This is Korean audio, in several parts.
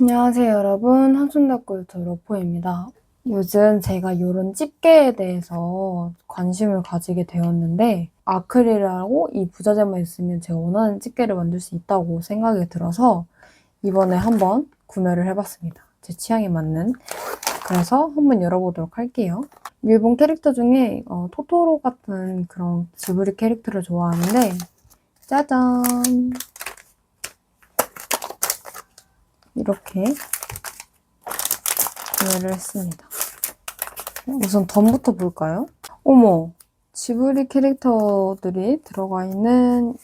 안녕하세요 여러분 한순덕굴트 러포입니다. 요즘 제가 이런 집게에 대해서 관심을 가지게 되었는데 아크릴하고 이 부자재만 있으면 제가 원하는 집게를 만들 수 있다고 생각이 들어서 이번에 한번 구매를 해봤습니다. 제 취향에 맞는 그래서 한번 열어보도록 할게요. 일본 캐릭터 중에 어, 토토로 같은 그런 지브리 캐릭터를 좋아하는데 짜잔 이렇게 구매를 했습니다. 우선 덤부터 볼까요? 어머, 지브리 캐릭터들이 들어가 있는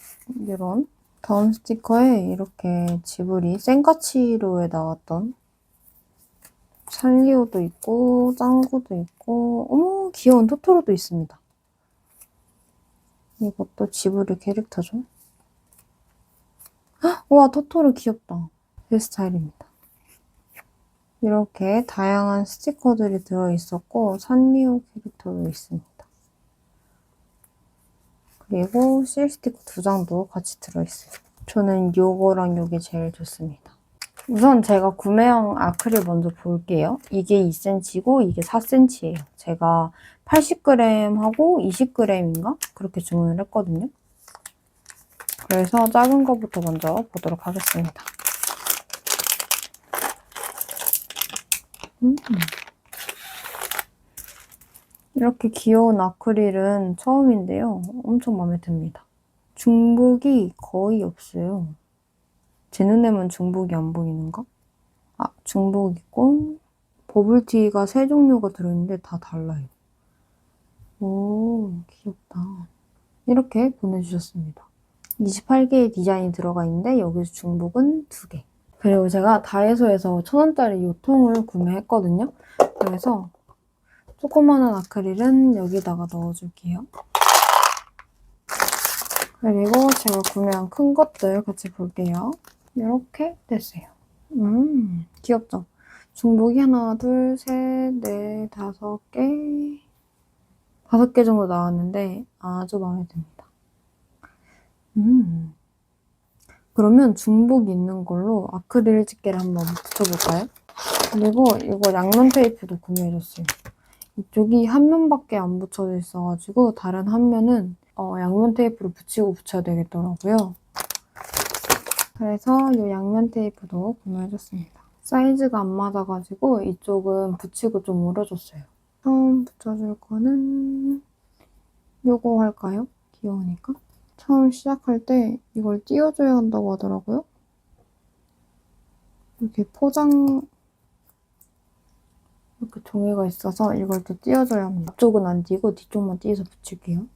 이런 덤 스티커에 이렇게 지브리 센카치로에 나왔던 산리오도 있고 짱구도 있고 어머 귀여운 토토로도 있습니다. 이것도 지브리 캐릭터죠. 헉, 와 토토로 귀엽다. 제 스타일입니다. 이렇게 다양한 스티커들이 들어있었고 산리오 캐릭터도 있습니다. 그리고 실 스티커 두 장도 같이 들어있어요. 저는 요거랑 요게 제일 좋습니다. 우선 제가 구매한 아크릴 먼저 볼게요. 이게 2cm고 이게 4cm예요. 제가 80g 하고 20g인가? 그렇게 주문을 했거든요. 그래서 작은 거부터 먼저 보도록 하겠습니다. 음. 이렇게 귀여운 아크릴은 처음인데요. 엄청 마음에 듭니다. 중복이 거의 없어요. 제 눈에만 중복이 안 보이는가? 아, 중복 있고 버블티가 세 종류가 들어있는데 다 달라요. 오, 귀엽다. 이렇게 보내주셨습니다. 28개의 디자인이 들어가 있는데 여기서 중복은 2개. 그리고 제가 다이소에서 천원짜리 요 통을 구매했거든요. 그래서 조그마한 아크릴은 여기다가 넣어줄게요. 그리고 제가 구매한 큰 것들 같이 볼게요. 이렇게 됐어요. 음, 귀엽죠? 중복이 하나, 둘, 셋, 넷, 다섯 개, 다섯 개 정도 나왔는데 아주 마음에 듭니다. 음. 그러면 중복 있는 걸로 아크릴 집게를 한번 붙여볼까요? 그리고 이거 양면 테이프도 구매해줬어요. 이쪽이 한 면밖에 안 붙여져 있어가지고 다른 한 면은 어, 양면 테이프로 붙이고 붙여야 되겠더라고요. 그래서 이 양면 테이프도 구매해줬습니다. 사이즈가 안 맞아가지고 이쪽은 붙이고 좀 오려줬어요. 처음 붙여줄 거는 요거 할까요? 귀여우니까. 처음 시작할 때 이걸 띄워줘야 한다고 하더라고요. 이렇게 포장 이렇게 종이가 있어서 이걸 또 띄워줘야 합니다. 앞쪽은 안 띄고 뒤쪽만 띄워서 붙일게요.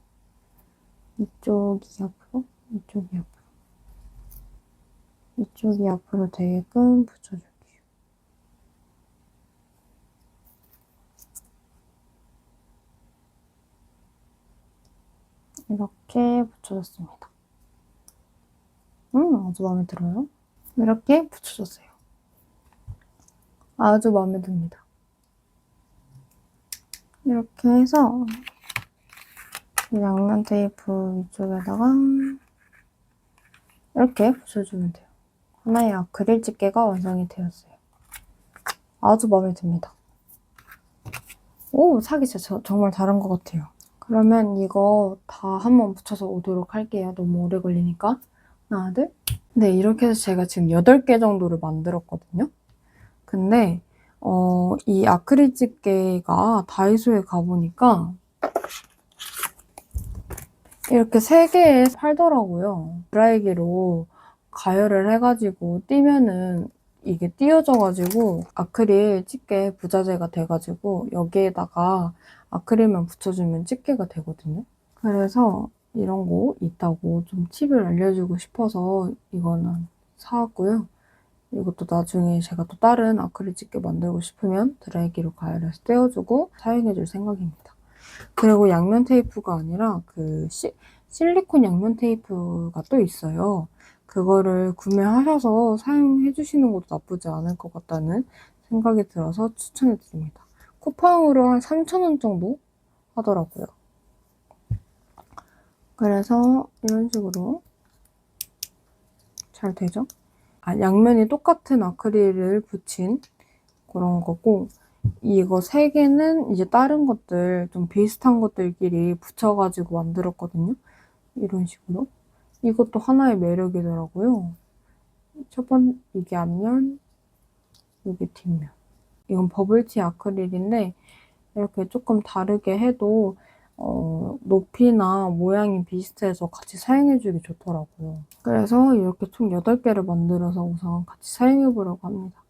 이쪽이 앞으로, 이쪽이 앞으로. 이쪽이 앞으로 되게끔 붙여줄게요. 이렇게 붙여줬습니다. 음, 아주 마음에 들어요. 이렇게 붙여줬어요. 아주 마음에 듭니다. 이렇게 해서 양면 테이프 위쪽에다가 이렇게 붙여주면 돼요. 하나의 아크릴 집게가 완성이 되었어요. 아주 마음에 듭니다. 오, 사기 진짜 정말 다른 것 같아요. 그러면 이거 다 한번 붙여서 오도록 할게요. 너무 오래 걸리니까. 하나, 둘. 네, 이렇게 해서 제가 지금 8개 정도를 만들었거든요. 근데 어, 이 아크릴 집게가 다이소에 가보니까 이렇게 3개에 팔더라고요. 드라이기로 가열을 해가지고 띄면은 이게 띄어져가지고 아크릴 집게 부자재가 돼가지고 여기에다가 아크릴만 붙여주면 집게가 되거든요. 그래서 이런 거 있다고 좀 팁을 알려주고 싶어서 이거는 사왔고요. 이것도 나중에 제가 또 다른 아크릴 집게 만들고 싶으면 드라이기로 가열해서 떼어주고 사용해줄 생각입니다. 그리고 양면 테이프가 아니라 그 시, 실리콘 양면 테이프가 또 있어요. 그거를 구매하셔서 사용해 주시는 것도 나쁘지 않을 것 같다는 생각이 들어서 추천해 드립니다. 쿠팡으로 한 3,000원 정도 하더라고요. 그래서 이런 식으로 잘 되죠? 아, 양면이 똑같은 아크릴을 붙인 그런 거고, 이거 세 개는 이제 다른 것들, 좀 비슷한 것들끼리 붙여가지고 만들었거든요. 이런 식으로. 이것도 하나의 매력이더라고요. 첫 번, 이게 앞면, 이게 뒷면. 이건 버블티 아크릴인데, 이렇게 조금 다르게 해도, 어, 높이나 모양이 비슷해서 같이 사용해주기 좋더라고요. 그래서 이렇게 총 8개를 만들어서 우선 같이 사용해보려고 합니다.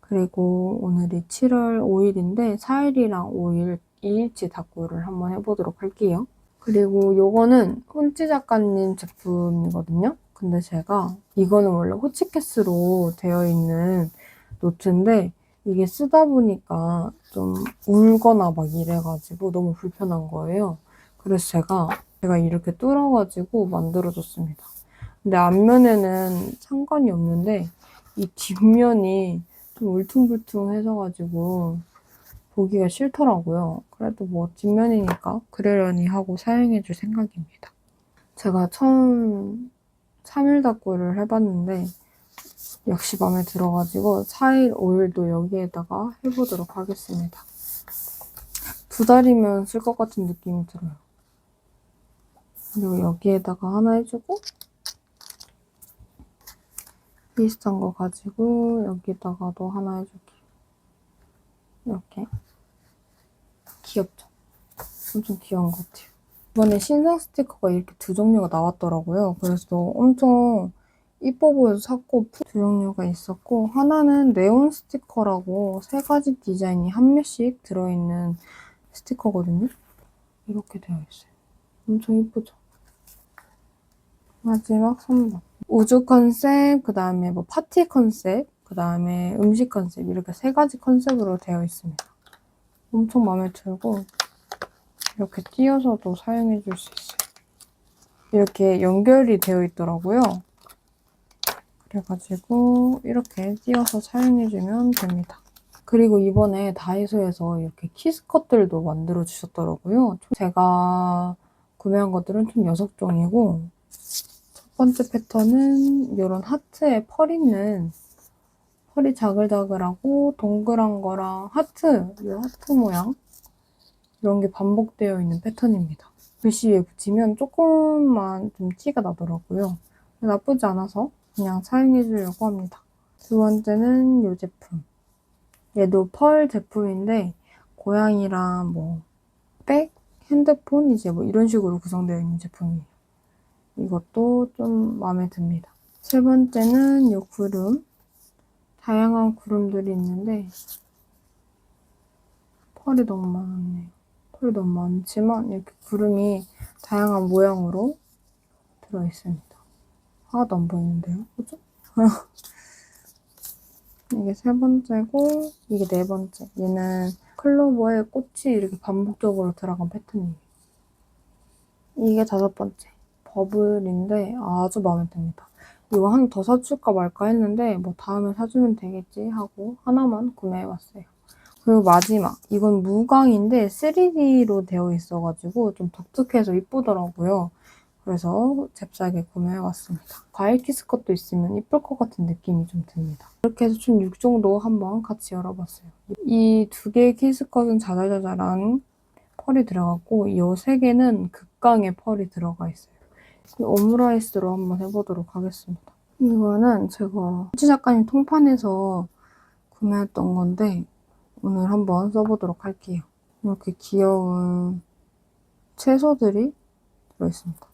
그리고 오늘이 7월 5일인데 4일이랑 5일 2일치 닦고를 한번 해보도록 할게요. 그리고 요거는 혼치 작가님 제품이거든요. 근데 제가 이거는 원래 호치케스로 되어 있는 노트인데 이게 쓰다 보니까 좀 울거나 막 이래가지고 너무 불편한 거예요. 그래서 제가 제가 이렇게 뚫어가지고 만들어줬습니다. 근데 앞면에는 상관이 없는데 이 뒷면이 좀 울퉁불퉁해져가지고 보기가 싫더라고요. 그래도 뭐 뒷면이니까 그러려니 하고 사용해줄 생각입니다. 제가 처음 3일 닦고를 해봤는데 역시 마음에 들어가지고 4일, 5일도 여기에다가 해보도록 하겠습니다. 두 달이면 쓸 것 같은 느낌이 들어요. 그리고 여기에다가 하나 해주고 비슷한 거 가지고 여기다가도 하나 해줄게요. 이렇게 귀엽죠? 엄청 귀여운 것 같아요. 이번에 신상 스티커가 이렇게 두 종류가 나왔더라고요. 그래서 엄청 이뻐 보여서 샀고 두 종류가 있었고 하나는 네온 스티커라고 세 가지 디자인이 한 몇씩 들어있는 스티커거든요. 이렇게 되어 있어요. 엄청 이쁘죠? 마지막 3번. 우주 컨셉, 그 다음에 뭐 파티 컨셉, 그 다음에 음식 컨셉 이렇게 세 가지 컨셉으로 되어 있습니다. 엄청 마음에 들고 이렇게 띄어서도 사용해 줄 수 있어요. 이렇게 연결이 되어 있더라고요. 그래가지고 이렇게 띄어서 사용해주면 됩니다. 그리고 이번에 다이소에서 이렇게 키스컷들도 만들어 주셨더라고요. 제가 구매한 것들은 총 6종이고 첫 번째 패턴은 이런 하트에 펄 있는 펄이 자글자글하고 동그란 거랑 하트, 이 하트 모양 이런 게 반복되어 있는 패턴입니다. 글씨 위에 붙이면 조금만 좀 티가 나더라고요. 나쁘지 않아서 그냥 사용해 주려고 합니다. 두 번째는 이 제품. 얘도 펄 제품인데 고양이랑 뭐 백, 핸드폰 이제 뭐 이런 식으로 구성되어 있는 제품이에요. 이것도 좀 마음에 듭니다. 세 번째는 이 구름. 다양한 구름들이 있는데 펄이 너무 많네요. 펄이 너무 많지만 이렇게 구름이 다양한 모양으로 들어있습니다. 하나도 안 보이는데요? 그죠? 이게 세 번째고 이게 네 번째. 얘는 클로버에 꽃이 이렇게 반복적으로 들어간 패턴이에요. 이게 다섯 번째. 버블인데 아주 마음에 듭니다. 이거 하나 더 사줄까 말까 했는데 뭐 다음에 사주면 되겠지 하고 하나만 구매해봤어요. 그리고 마지막 이건 무광인데 3D로 되어 있어가지고 좀 독특해서 이쁘더라고요. 그래서 잽싸게 구매해왔습니다. 과일 키스컷도 있으면 이쁠 것 같은 느낌이 좀 듭니다. 이렇게 해서 총 6종도 한번 같이 열어봤어요. 이 두 개의 키스컷은 자잘자잘한 펄이 들어갔고 이 세 개는 극강의 펄이 들어가 있어요. 이 오므라이스로 한번 해보도록 하겠습니다. 이거는 제가 후지 작가님 통판에서 구매했던 건데 오늘 한번 써보도록 할게요. 이렇게 귀여운 채소들이 들어있습니다.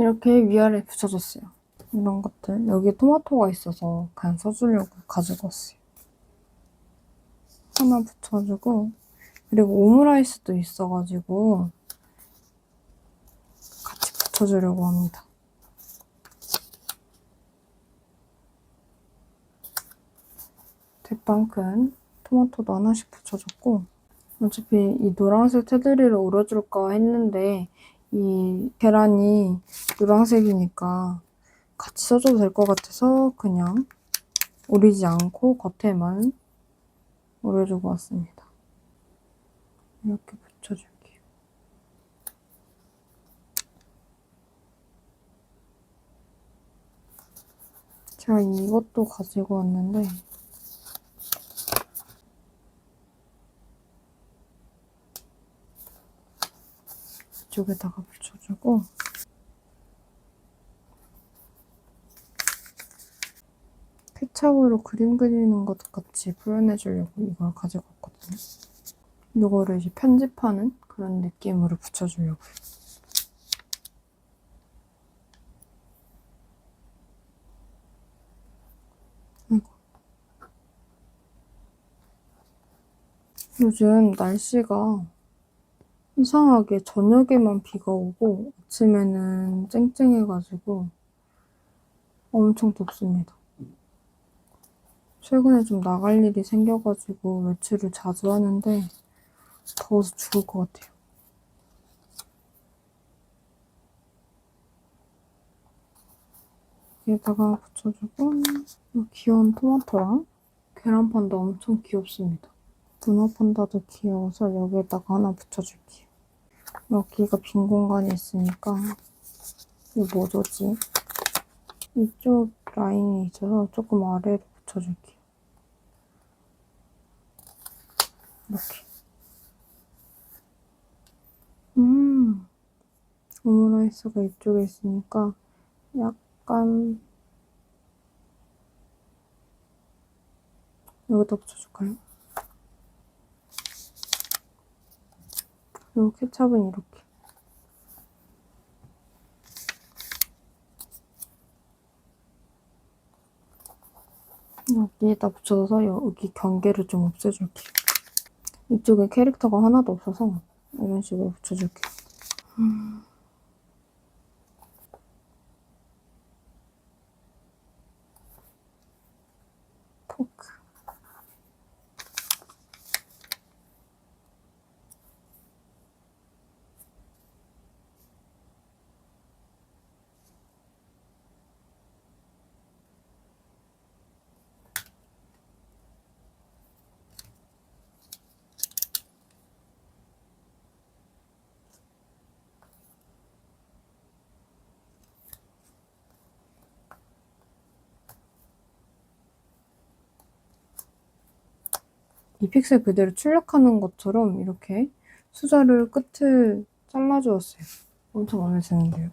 이렇게 위아래 붙여줬어요. 이런 것들. 여기 토마토가 있어서 그냥 써주려고 가지고 왔어요. 하나 붙여주고 그리고 오므라이스도 있어가지고 같이 붙여주려고 합니다. 대빵 큰 토마토도 하나씩 붙여줬고 어차피 이 노란색 테두리를 오려줄까 했는데 이 계란이 노란색이니까 같이 써줘도 될 것 같아서 그냥 오리지 않고 겉에만 오려주고 왔습니다. 이렇게 붙여줄게요. 제가 이것도 가지고 왔는데 쪽에다가 붙여주고 케찹으로 그림 그리는 것 같이 표현해 주려고 이걸 가지고 왔거든요. 이거를 이제 편집하는 그런 느낌으로 붙여주려고요. 요즘 날씨가 이상하게 저녁에만 비가 오고 아침에는 쨍쨍해가지고 엄청 덥습니다. 최근에 좀 나갈 일이 생겨가지고 외출을 자주 하는데 더워서 죽을 것 같아요. 여기다가 붙여주고 이 귀여운 토마토랑 계란판도 엄청 귀엽습니다. 문어 판다도 귀여워서 여기에다가 하나 붙여줄게요. 여기가 빈 공간이 있으니까 이거 뭐죠지? 이쪽 라인이 있어서 조금 아래로 붙여줄게요. 이렇게. 음, 오므라이스가 이쪽에 있으니까 약간 여기다 붙여줄까요? 그리고 케찹은 이렇게. 여기에다 붙여서 여기 경계를 좀 없애줄게요. 이쪽에 캐릭터가 하나도 없어서 이런 식으로 붙여줄게요. 음. 이 픽셀 그대로 출력하는 것처럼 이렇게 수저를 끝을 잘라주었어요. 엄청 마음에 드는데요.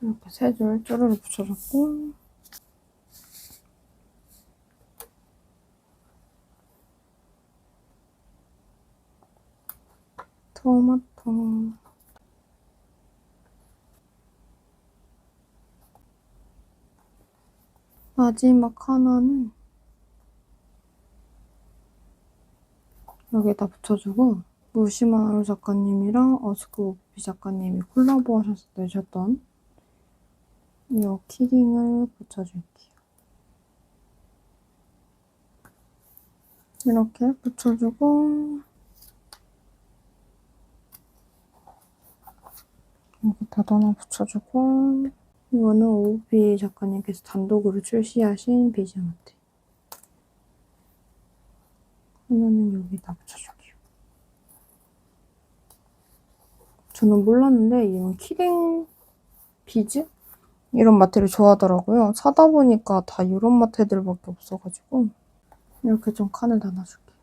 이렇게 세 줄 쪼르르 붙여줬고. 토마토. 마지막 하나는 여기에다 붙여주고 무시만 하루 작가님이랑 어스쿠비 작가님이 콜라보 하셔서 내셨던 이 키링을 붙여줄게요. 이렇게 붙여주고 여기다 하나 붙여주고 이거는 오비 작가님께서 단독으로 출시하신 비즈마트 하나는 여기다 붙여줄게요. 저는 몰랐는데 이런 키링 비즈? 이런 마테를 좋아하더라고요. 사다 보니까 다 이런 마테들밖에 없어가지고 이렇게 좀 칸을 나눠줄게요.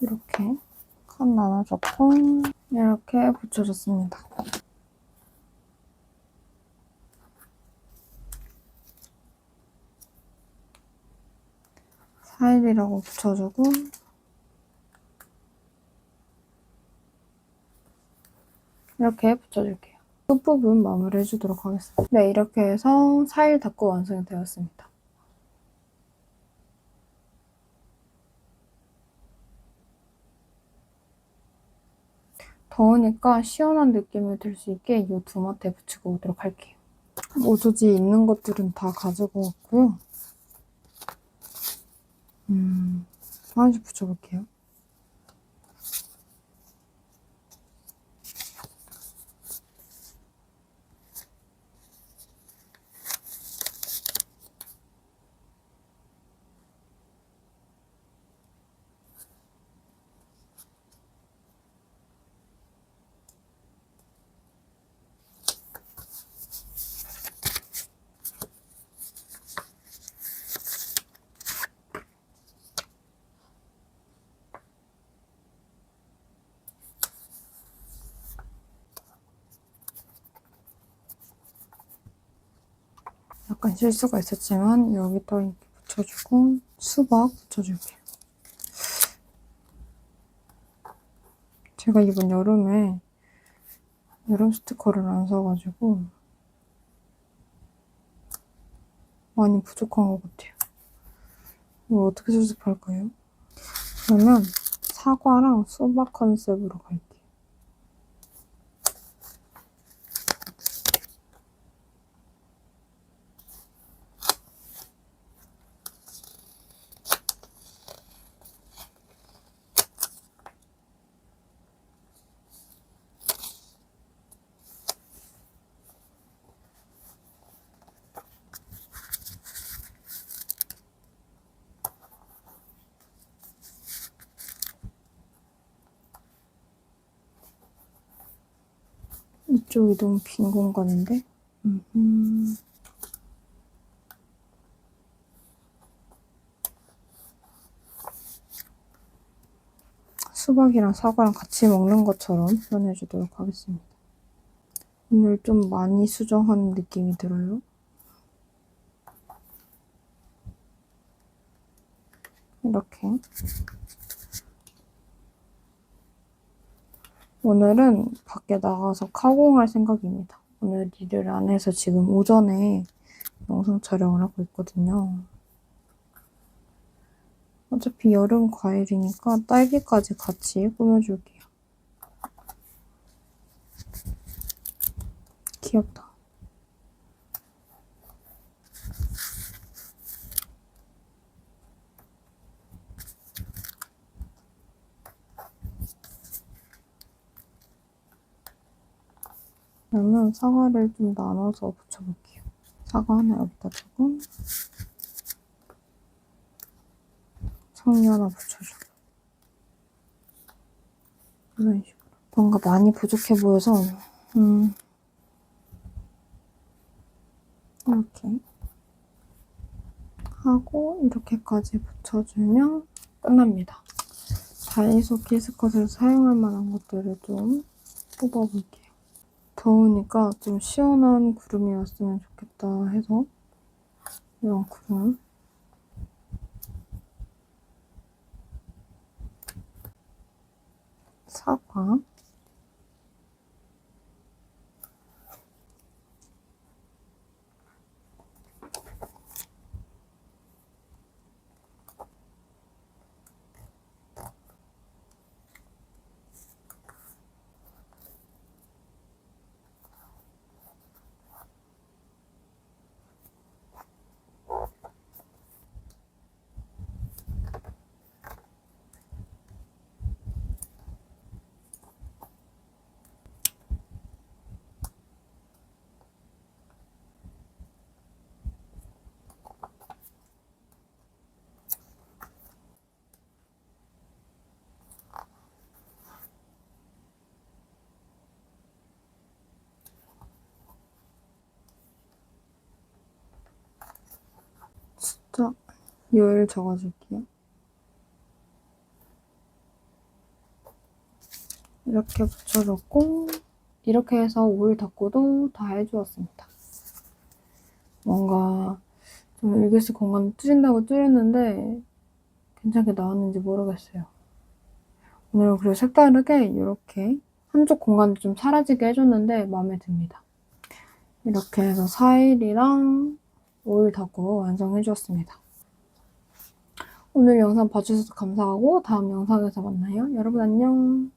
이렇게 칸 나눠줬고 이렇게 붙여줬습니다. 탑이라고 붙여주고 이렇게 붙여줄게요. 그 끝부분 마무리 해주도록 하겠습니다. 네, 이렇게 해서 4일 닦고 완성이 되었습니다. 더우니까 시원한 느낌을 들 수 있게 이 두마테 붙이고 오도록 할게요. 오조지 있는 것들은 다 가지고 왔고요. 음, 하나씩 붙여볼게요. 약간 실수가 있었지만 여기다 이렇게 붙여주고 수박 붙여줄게요. 제가 이번 여름에 여름 스티커를 안 사가지고 많이 부족한 것 같아요. 이거 어떻게 수습할까요? 그러면 사과랑 수박 컨셉으로 갈게요. 이쪽이 너무 빈 공간인데? 음. 수박이랑 사과랑 같이 먹는 것처럼 표현해주도록 하겠습니다. 오늘 좀 많이 수정한 느낌이 들어요. 이렇게. 오늘은 밖에 나가서 카공할 생각입니다. 오늘 일을 안 해서 지금 오전에 영상 촬영을 하고 있거든요. 어차피 여름 과일이니까 딸기까지 같이 꾸며줄게요. 귀엽다. 그러면 사과를 좀 나눠서 붙여볼게요. 사과 하나 여기다 두고 성류 하나 붙여주고 이런 식으로 뭔가 많이 부족해 보여서 음 이렇게 하고 이렇게까지 붙여주면 끝납니다. 다이소 키스컷에서 사용할 만한 것들을 좀 뽑아볼게요. 더우니까 좀 시원한 구름이 왔으면 좋겠다 해서 이런 구름. 사과 자, 요일 적어줄게요. 이렇게 붙여줬고 이렇게 해서 5일 닫고도 다 해주었습니다. 뭔가 좀 일기스 공간 줄인다고 줄였는데 괜찮게 나왔는지 모르겠어요. 오늘은 그리고 색다르게 이렇게 한쪽 공간도 좀 사라지게 해줬는데 마음에 듭니다. 이렇게 해서 사일이랑 오일 닦고 완성해주었습니다. 오늘 영상 봐주셔서 감사하고 다음 영상에서 만나요. 여러분 안녕.